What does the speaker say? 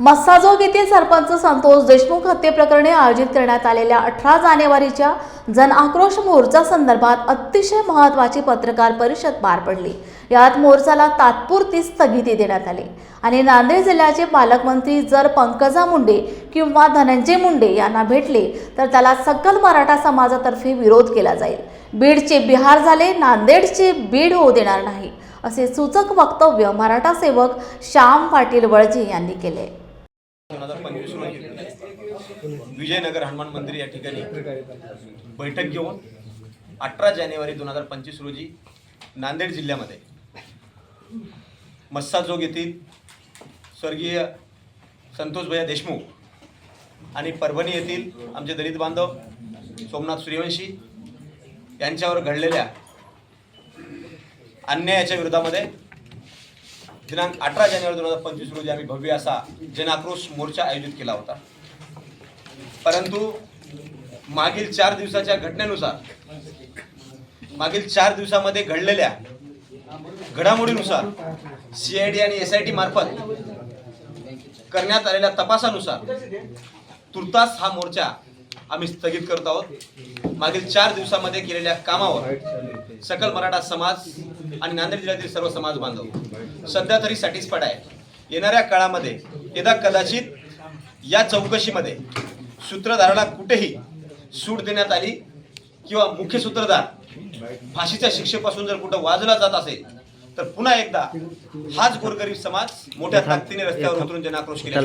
मस्साजोग येथील सरपंच संतोष देशमुख हत्येप्रकरणी आयोजित करण्यात आलेल्या अठरा जानेवारीच्या जन आक्रोश मोर्चा संदर्भात अतिशय महत्त्वाची पत्रकार परिषद पार पडली. यात मोर्चाला तात्पुरती स्थगिती देण्यात आली. आणि नांदेड जिल्ह्याचे पालकमंत्री जर पंकजा मुंडे किंवा धनंजय मुंडे यांना भेटले तर त्याला सकल मराठा समाजातर्फे विरोध केला जाईल. बीडचे बिहार झाले नांदेडचे बीड होऊ देणार नाही असे सूचक वक्तव्य मराठा सेवक श्याम पाटील वळजे यांनी केले. दोन हजार पंचवीस रोजी विजयनगर हनुमान मंदिर या ठिकाणी बैठक घेऊन अठरा जानेवारी दोन हजार पंचवीस रोजी नांदेड जिल्ह्यामध्ये मस्साजोग येथील स्वर्गीय संतोष भैया देशमुख आणि परभणी येथील आमचे दलित बांधव सोमनाथ सूर्यवंशी यांच्यावर घडलेल्या अन्यायाच्या विरोधामध्ये दिनांक अठरा जानेवारी दोन हजार पंचवीस रोजी आम्ही भव्य असा जनाक्रोश मोर्चा आयोजित केला होता. परंतु मागील चार दिवसाच्या घटनेनुसार मागील चार दिवसामध्ये घडलेल्या घडामोडीनुसार सीआयडी आणि एस आय टी मार्फत करण्यात आलेल्या तपासानुसार तुर्तास हा मोर्चा आम्ही स्थगित करत आहोत. मागील चार दिवसामध्ये केलेल्या कामावर सकल मराठा समाज आणि नांदेड जिल्ह्यातील सर्व समाज बांधव सध्या तरी सॅटिस्फाईड आहे येणाऱ्या काळामध्ये यदा कदाचित या चौकशीमध्ये सूत्रधाराला कुठेही सूट देण्यात आली किंवा मुख्य सूत्रधार फाशीच्या शिक्षेपासून जर कुठं वाजला जात असेल तर पुन्हा एकदा हाच गोरगरीब समाज मोठ्या ताकदीने रस्त्यावर उतरून जनाक्रोश केला